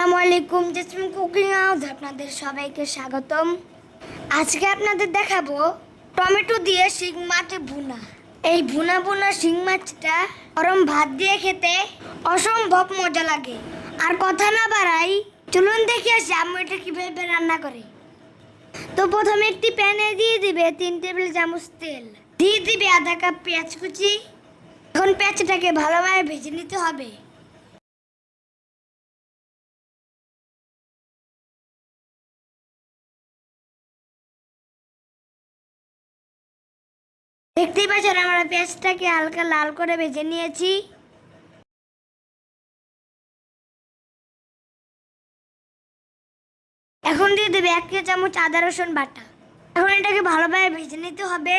আসসালামু আলাইকুম jasmine cooking house আপনাদের সবাইকে স্বাগতম। আজকে আপনাদের দেখাবো টমেটো দিয়ে শিং মাছ ভুনা। এই ভুনা ভুনা শিং মাছটা গরম ভাত দিয়ে খেতে অসম্ভব মজা লাগে। আর কথা না বাড়াই, চলুন দেখে আসি আম্মু এটা কীভাবে রান্না করে। তো প্রথমে একটি প্যানে দিয়ে দিবে তিন টেবিল চামচ তেল। দিয়ে দিবে আধা কাপ পেঁয়াজ কুচি। এখন পেঁয়াজটাকে ভালোভাবে ভেজে নিতে হবে। দেখতেই পাচ্ছেন আমরা পেঁয়াজটাকে হালকা লাল করে ভেজে নিয়েছি। এখন দিয়ে দেবে এক চামচ আদা রসুন বাটা। এখন এটাকে ভালোভাবে ভেজে নিতে হবে।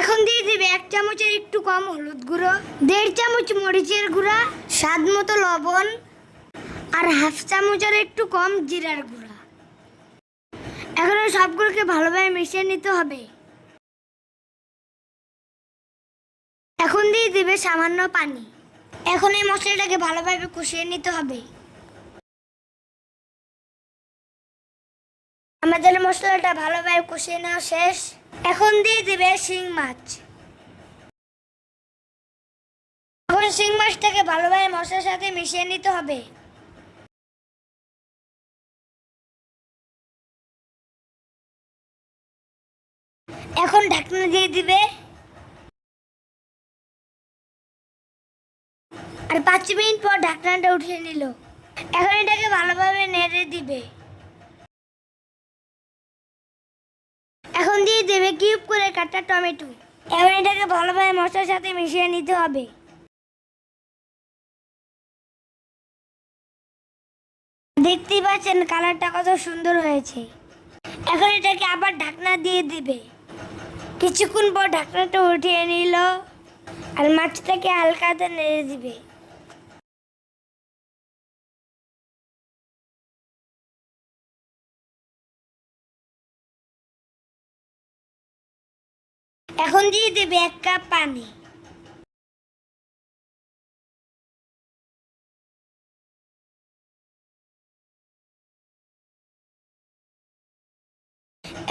এখন দিয়ে দেবে এক চামচের একটু কম হলুদ গুঁড়ো, দেড় চামচ মরিচের গুঁড়া, স্বাদ মতো লবণ, আর হাফ চামচের একটু কম জিরার গুঁড়া। এখন সবগুলোকে ভালোভাবে মিশিয়ে নিতে হবে। এখন দিয়ে দিবে সামান্য পানি। এখন এই মশলাটাকে ভালোভাবে কষিয়ে নিতে হবে। আমাদের মশলাটা ভালোভাবে কষিয়ে নেওয়া শেষ। এখন দিয়ে দিবে শিং মাছ। এখন শিং মাছটাকে ভালোভাবে মশলার সাথে মিশিয়ে নিতে হবে। এখন ঢাকনা দিয়ে দিবে। আর পাঁচ মিনিট পর ঢাকনাটা উঠিয়ে নিল। এখন এটাকে ভালোভাবে নেড়ে দিবে। এখন দিয়ে দেবে কিউব করে কাটা টমেটো। এখন এটাকে ভালোভাবে মশলার সাথে মিশিয়ে নিতে হবে। দেখতেই পাচ্ছেন কালারটা কত সুন্দর হয়েছে। এখন এটাকে আবার ঢাকনা দিয়ে দিবে। কিছুক্ষণ পর ঢাকনাটা উঠিয়ে নিল আর মাছটাকে হালকা হাতে নেড়ে দিবে। এখন দিয়ে দেবে এক কাপ পানি।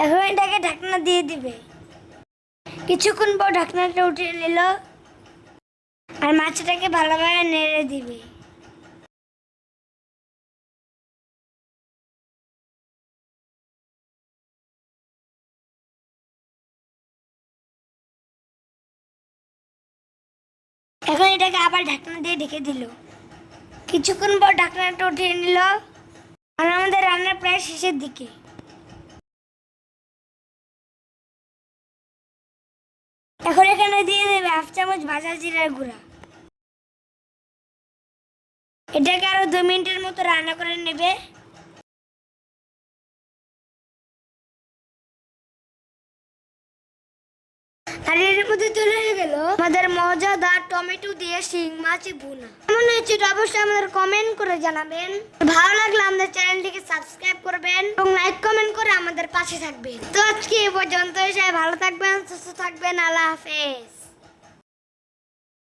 এখন এটাকে ঢাকনা দিয়ে দিবে। কিছুক্ষণ পর ঢাকনাটা উঠিয়ে নিল আর মাছটাকে ভালোভাবে নেড়ে দিবে। এখন এটাকে আবার ঢাকনা দিয়ে ঢেকে দিল। কিছুক্ষণ পর ঢাকনাটা উঠিয়ে নিল আর আমাদের রান্না প্রায় শেষের দিকে। এখন এখানে দিয়ে দেবে হাফ চামচ ভাজা জিরার গুঁড়া। এটাকে আরও দু মিনিটের মতো রান্না করে নেবে। এর মধ্যে চলে গেল আমাদের মজাদার টমেটো দিয়ে শিং মাছ ভুনা। কেমন হয়েছে অবশ্যই আমাদের কমেন্ট করে জানাবেন। ভালো লাগলে আমাদের চ্যানেলটিকে সাবস্ক্রাইব করবেন এবং লাইক কমেন্ট করে আমাদের পাশে থাকবেন। তো আজকে এ পর্যন্ত সবাই ভালো থাকবেন, সুস্থ থাকবেন, আল্লাহ হাফেজ।